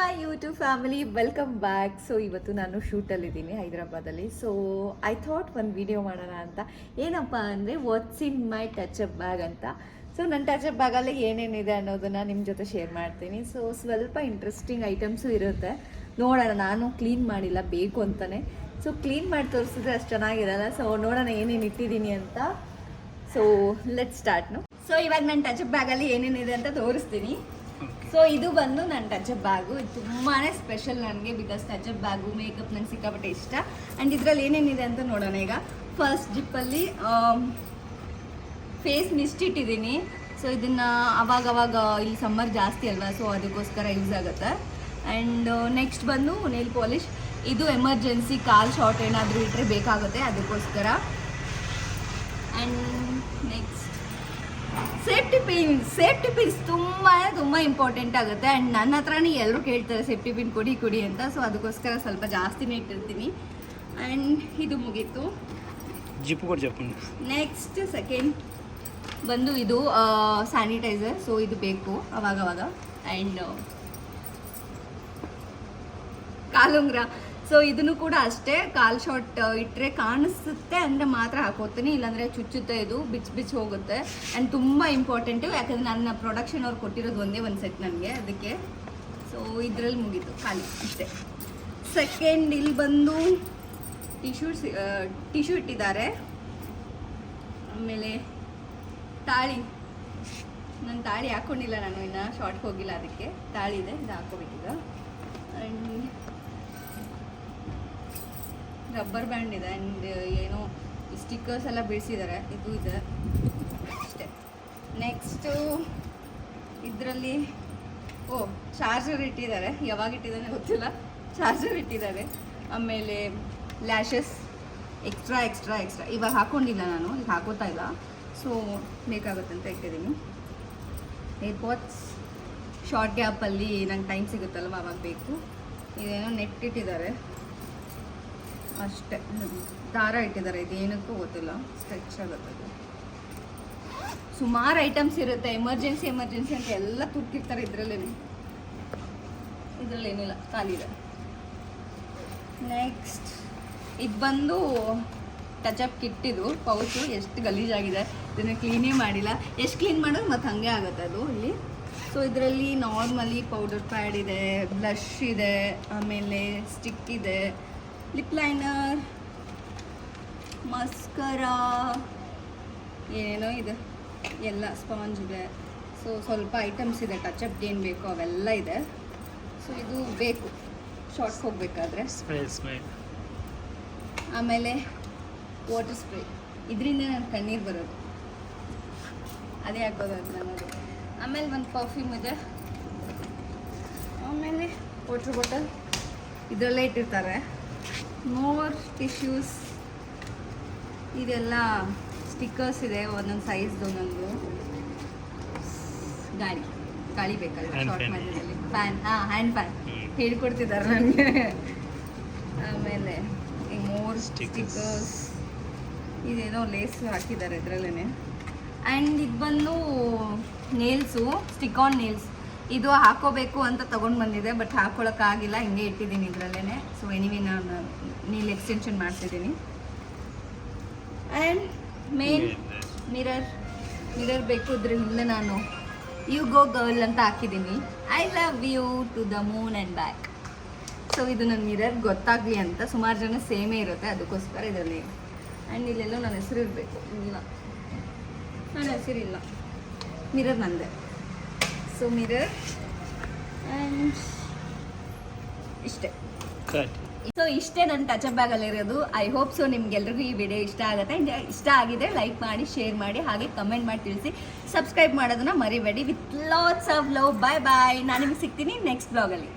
My YouTube family, welcome back. So ಇವತ್ತು ನಾನು ಶೂಟಲ್ಲಿದ್ದೀನಿ ಹೈದರಾಬಾದಲ್ಲಿ. ಸೊ ಐ ಥಾಟ್ ಒಂದು ವಿಡಿಯೋ ಮಾಡೋಣ ಅಂತ. ಏನಪ್ಪ ಅಂದರೆ what's in my touch up bag ಅಂತ. ಸೊ ನನ್ನ ಟಚ್ ಅಪ್ ಬ್ಯಾಗಲ್ಲಿ ಏನೇನಿದೆ ಅನ್ನೋದನ್ನು ನಿಮ್ಮ ಜೊತೆ ಶೇರ್ ಮಾಡ್ತೀನಿ. ಸೊ ಸ್ವಲ್ಪ ಇಂಟ್ರೆಸ್ಟಿಂಗ್ ಐಟಮ್ಸು ಇರುತ್ತೆ. ನೋಡೋಣ, ನಾನು ಕ್ಲೀನ್ ಮಾಡಿಲ್ಲ, ಬೇಕು ಅಂತಲೇ ಸೊ ಕ್ಲೀನ್ ಮಾಡಿ ತೋರಿಸಿದ್ರೆ ಅಷ್ಟು ಚೆನ್ನಾಗಿರಲ್ಲ. ಸೊ ನೋಡೋಣ ಏನೇನು ಇಟ್ಟಿದ್ದೀನಿ ಅಂತ. ಸೊ ಲೆಟ್ ಸ್ಟಾರ್ಟ್ನು ಸೊ ಇವಾಗ ನನ್ನ ಟಚ್ ಅಪ್ ಬ್ಯಾಗಲ್ಲಿ ಏನೇನಿದೆ ಅಂತ ತೋರಿಸ್ತೀನಿ. ಸೊ ಇದು ಬಂದು ನನ್ನ ಟಚ್ ಅಪ್ ಬ್ಯಾಗು ಇದು ತುಂಬಾ ಸ್ಪೆಷಲ್ ನನಗೆ because touch up bag makeup ನಂಗೆ ಸಿಕ್ಕಾಪಟ್ಟೆ ಇಷ್ಟ. ಆ್ಯಂಡ್ ಇದರಲ್ಲಿ ಏನೇನಿದೆ ಅಂತ ನೋಡೋಣ ಈಗ. ಫಸ್ಟ್ ಜಿಪ್ಪಲ್ಲಿ ಫೇಸ್ ಮಿಸ್ಟ್ ಇಟ್ಟಿದ್ದೀನಿ. ಸೊ ಇದನ್ನು ಅವಾಗ ಅವಾಗ ಇಲ್ಲಿ ಸಮ್ಮರ್ ಜಾಸ್ತಿ ಅಲ್ವಾ? ಸೊ ಅದಕ್ಕೋಸ್ಕರ ಯೂಸ್ ಆಗುತ್ತೆ. ಆ್ಯಂಡ್ ನೆಕ್ಸ್ಟ್ ಬಂದು ನೇಲ್ ಪಾಲಿಷ್ ಇದು ಎಮರ್ಜೆನ್ಸಿ ಕಾಲ್ ಶಾರ್ಟ್ ಏನಾದರೂ ಇಟ್ಟರೆ ಬೇಕಾಗುತ್ತೆ ಅದಕ್ಕೋಸ್ಕರ. And next safety pin safety pins ತುಂಬಾ ತುಂಬ ಇಂಪಾರ್ಟೆಂಟ್ ಆಗುತ್ತೆ. ಆ್ಯಂಡ್ ನನ್ನ ಹತ್ರನೇ ಎಲ್ಲರೂ ಕೇಳ್ತಾರೆ ಸೇಫ್ಟಿ ಪಿನ್ ಕೊಡಿ ಕೊಡಿ ಅಂತ. ಸೊ ಅದಕ್ಕೋಸ್ಕರ ಸ್ವಲ್ಪ ಜಾಸ್ತಿನೇ ಇಟ್ಟಿರ್ತೀನಿ. ಆ್ಯಂಡ್ ಇದು ಮುಗೀತು. ಜಿಪ್ ಕೊಡಿ ಜಪ್ಪು ನೆಕ್ಸ್ಟ್ ಸೆಕೆಂಡ್ ಬಂದು ಇದು ಸ್ಯಾನಿಟೈಸರ್ ಸೊ ಇದು ಬೇಕು ಅವಾಗವಾಗ. ಆ್ಯಂಡ್ ಕಾಲುಂಗ್ರ. ಸೊ ಇದನ್ನು ಕೂಡ ಅಷ್ಟೇ ಕಾಲ್ ಶಾರ್ಟ್ ಇಟ್ಟರೆ ಕಾಣಿಸುತ್ತೆ ಅಂದರೆ ಮಾತ್ರ ಹಾಕೋತೀನಿ. ಇಲ್ಲಾಂದರೆ ಚುಚ್ಚುತ್ತೆ ಇದು, ಬಿಚ್ ಬಿಚ್ ಹೋಗುತ್ತೆ. ಆ್ಯಂಡ್ ತುಂಬ ಇಂಪಾರ್ಟೆಂಟು ಯಾಕಂದರೆ ನನ್ನ ಪ್ರೊಡಕ್ಷನ್ ಅವ್ರು ಕೊಟ್ಟಿರೋದು ಒಂದೇ ಒಂದು ಸೆಟ್ ನನಗೆ ಅದಕ್ಕೆ. ಸೊ ಇದರಲ್ಲಿ ಮುಗೀತು, ಖಾಲಿ ಅಷ್ಟೇ ಸೆಕೆಂಡ್ ಇಲ್ಲಿ ಬಂದು ಟಿಶ್ಯೂ ಟಿಶ್ಯೂ ಇಟ್ಟಿದ್ದಾರೆ. ಆಮೇಲೆ ತಾಳಿ. ನನ್ನ ತಾಳಿ ಹಾಕ್ಕೊಂಡಿಲ್ಲ ನಾನು, ಇನ್ನು ಶಾರ್ಟ್ಗೆ ಹೋಗಿಲ್ಲ ಅದಕ್ಕೆ. ತಾಳಿ ಇದೆ, ಇದು ಹಾಕ್ಕೋಬೇಕೀಗ ಆ್ಯಂಡ್ ರಬ್ಬರ್ ಬ್ಯಾಂಡ್ ಇದೆ ಆ್ಯಂಡ್ ಏನೋ ಸ್ಟಿಕ್ಕರ್ಸ್ ಎಲ್ಲ ಬಿಡಿಸಿದ್ದಾರೆ ಇದು ಇದೆ. ಅಷ್ಟೇ. ನೆಕ್ಸ್ಟು ಇದರಲ್ಲಿ, ಓ ಚಾರ್ಜರ್ ಇಟ್ಟಿದ್ದಾರೆ. ಯಾವಾಗ ಇಟ್ಟಿದ್ದಾನೆ ಗೊತ್ತಿಲ್ಲ. ಚಾರ್ಜರ್ ಇಟ್ಟಿದ್ದಾರೆ. ಆಮೇಲೆ ಲ್ಯಾಶಸ್ ಎಕ್ಸ್ಟ್ರಾ ಎಕ್ಸ್ಟ್ರಾ ಎಕ್ಸ್ಟ್ರಾ ಇವಾಗ ಹಾಕ್ಕೊಂಡಿಲ್ಲ ನಾನು. ಈಗ ಹಾಕೋತಾ ಇಲ್ಲ. ಸೊ ಬೇಕಾಗುತ್ತೆ ಅಂತ ಇಟ್ಟಿದ್ದೀನಿ. ಏರ್ಪಾಡ್ಸ್ ಶಾರ್ಟ್ ಗ್ಯಾಪಲ್ಲಿ ನಂಗೆ ಟೈಮ್ ಸಿಗುತ್ತಲ್ವ ಅವಾಗ ಬೇಕು. ಇದೇನೋ ನೆಟ್ ಇಟ್ಟಿದ್ದಾರೆ. ಅಷ್ಟೇ. ದಾರ ಇಟ್ಟಿದ್ದಾರೆ ಇದೇನಕ್ಕೂ ಗೊತ್ತಿಲ್ಲ. ಸ್ಟ್ರೆಚ್ ಆಗುತ್ತೆ ಅದು. ಸುಮಾರು ಐಟಮ್ಸ್ ಇರುತ್ತೆ ಎಮರ್ಜೆನ್ಸಿ ಎಮರ್ಜೆನ್ಸಿ ಅಂತ ಎಲ್ಲ ತುರ್ತಿರ್ತಾರೆ ಇದರಲ್ಲೇ ಇದರಲ್ಲಿ ಏನಿಲ್ಲ ಖಾಲಿ ಇದೆ ನೆಕ್ಸ್ಟ್ ಇದು ಬಂದು ಟಚಪ್ ಕಿಟ್ ಇದು ಪೌಚು ಎಷ್ಟು ಗಲೀಜಾಗಿದೆ. ಇದನ್ನು ಕ್ಲೀನೇ ಮಾಡಿಲ್ಲ. ಎಷ್ಟು ಕ್ಲೀನ್ ಮಾಡೋದು ಮತ್ತು ಹಾಗೆ ಆಗುತ್ತೆ ಅದು ಇಲ್ಲಿ. ಸೊ ಇದರಲ್ಲಿ ನಾರ್ಮಲಿ ಪೌಡರ್ ಪ್ಯಾಡ್ ಇದೆ ಬ್ಲಷ್ ಇದೆ, ಆಮೇಲೆ ಸ್ಟಿಕ್ ಇದೆ. ಲಿಪ್ ಲೈನರ್ ಮಸ್ಕರ ಏನೇನೋ ಇದೆ. ಎಲ್ಲ ಸ್ಪಾಂಜ್ ಇದೆ. ಸೊ ಸ್ವಲ್ಪ ಐಟಮ್ಸ್ ಇದೆ ಟಚಪ್ ಏನು ಬೇಕೋ ಅವೆಲ್ಲ ಇದೆ. ಸೊ ಇದು ಬೇಕು. ಶಾರ್ಟ್ಸ್ ಹೋಗಬೇಕಾದ್ರೆ. ಆಮೇಲೆ ವಾಟರ್ ಸ್ಪ್ರೇ ಇದರಿಂದ ನನ್ನ ಕಣ್ಣೀರು ಬರೋದು. ಅದೇ ಹಾಕೋದು ಅದು ನನ್ನದು ಆಮೇಲೆ ಒಂದು ಪರ್ಫ್ಯೂಮ್ ಇದೆ. ಆಮೇಲೆ ವಾಟ್ರ್ ಬಾಟಲ್ ಇದರಲ್ಲೇ ಇಟ್ಟಿರ್ತಾರೆ. ಮೋರ್ ಟಿಶ್ಯೂಸ್ ಇದೆಲ್ಲ ಸ್ಟಿಕ್ಕರ್ಸ್ ಇದೆ ಒಂದೊಂದು ಸೈಜ್ದು ಒಂದೊಂದು. ಗಾಳಿ ಗಾಳಿ ಬೇಕಲ್ಲ ಶಾರ್ಟ್ ಮಾಡಿದಲ್ಲಿ ಫ್ಯಾನ್ ಹಾಂ ಹ್ಯಾಂಡ್ ಫ್ಯಾನ್. ಹೇಳ್ಕೊಡ್ತಿದ್ದಾರೆ ನನಗೆ ಆಮೇಲೆ ಈ ಮೋರ್ ಸ್ಟಿಕ್ಕರ್ಸ್ ಇದೇನೋ ಲೇಸ್ ಹಾಕಿದ್ದಾರೆ ಇದರಲ್ಲೇ ಆ್ಯಂಡ್ ಇದು ಬಂದು ನೇಲ್ಸು ಸ್ಟಿಕ್ ಆನ್ ನೇಲ್ಸ್ ಇದು ಹಾಕೋಬೇಕು ಅಂತ ತೊಗೊಂಡು ಬಂದಿದೆ ಬಟ್ ಹಾಕ್ಕೊಳಕ್ಕಾಗಿಲ್ಲ ಹಿಂಗೆ ಇಟ್ಟಿದ್ದೀನಿ ಇದರಲ್ಲೇ ಸೊ ಎನಿವೆ ನಾನು ನೀಲ್ ಎಕ್ಸ್ಟೆನ್ಷನ್ ಮಾಡ್ತಿದ್ದೀನಿ ಆ್ಯಂಡ್ ಮೇನ್ ಮಿರರ್ ಮಿರರ್ ಬೇಕು ಇದ್ರಿಂದ ನಾನು ಯು ಗೋ ಗರ್ಲ್ ಅಂತ ಹಾಕಿದ್ದೀನಿ. I love you to the moon and back so ಇದು ನನ್ನ ಮಿರರ್ ಗೊತ್ತಾಗಲಿ ಅಂತ. ಸುಮಾರು ಜನ ಸೇಮೇ ಇರುತ್ತೆ. ಅದಕ್ಕೋಸ್ಕರ ಇದರಲ್ಲಿ. ಆ್ಯಂಡ್ ಇಲ್ಲೆಲ್ಲೋ ನನ್ನ ಹೆಸರು ಇರಬೇಕು. ಇಲ್ಲ. ನನ್ನ ಹೆಸರಿಲ್ಲ ಮಿರರ್ ನಂದೆ. ಸೊ ಮಿರರ್ ಆ್ಯಂಡ್ ಇಷ್ಟೇ. ಸೊ ಇಷ್ಟೇ ನನ್ನ ಟಚ್ ಅಪ್ ಬ್ಯಾಗಲ್ಲಿರೋದು ಐ ಹೋಪ್ ಸೊ ನಿಮ್ಗೆಲ್ರಿಗೂ ಈ ವಿಡಿಯೋ ಇಷ್ಟ ಆಗುತ್ತೆ. ಇಷ್ಟ ಆಗಿದೆ ಲೈಕ್ ಮಾಡಿ ಶೇರ್ ಮಾಡಿ ಹಾಗೆ ಕಮೆಂಟ್ ಮಾಡಿ ತಿಳಿಸಿ. ಸಬ್ಸ್ಕ್ರೈಬ್ ಮಾಡೋದನ್ನ ಮರಿಬೇಡಿ. With lots of love bye bye ನಾನು ನಿಮ್ಗೆ ಸಿಗ್ತೀನಿ ನೆಕ್ಸ್ಟ್ ಬ್ಲಾಗಲ್ಲಿ